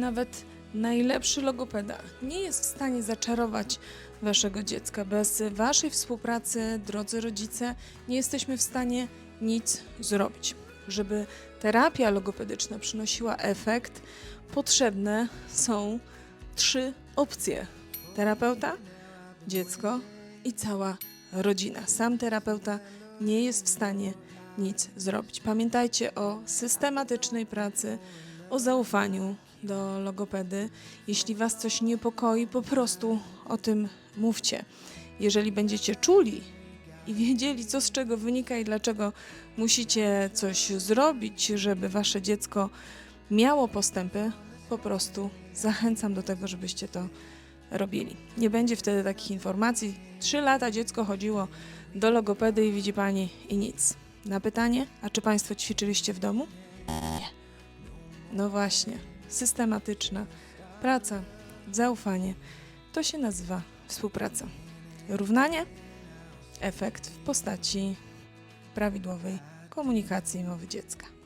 Nawet najlepszy logopeda nie jest w stanie zaczarować waszego dziecka. Bez waszej współpracy, drodzy rodzice, nie jesteśmy w stanie nic zrobić. Żeby terapia logopedyczna przynosiła efekt, potrzebne są trzy opcje: terapeuta, dziecko i cała rodzina. Sam terapeuta nie jest w stanie nic zrobić. Pamiętajcie o systematycznej pracy, o zaufaniu do logopedy. Jeśli Was coś niepokoi, po prostu o tym mówcie. Jeżeli będziecie czuli i wiedzieli, co z czego wynika i dlaczego musicie coś zrobić, żeby Wasze dziecko miało postępy, po prostu zachęcam do tego, żebyście to robili. Nie będzie wtedy takich informacji. Trzy lata dziecko chodziło do logopedy i widzi Pani i nic. Na pytanie, a czy Państwo ćwiczyliście w domu? Nie. No właśnie, systematyczna praca, zaufanie, to się nazywa współpraca. Równanie, efekt w postaci prawidłowej komunikacji mowy dziecka.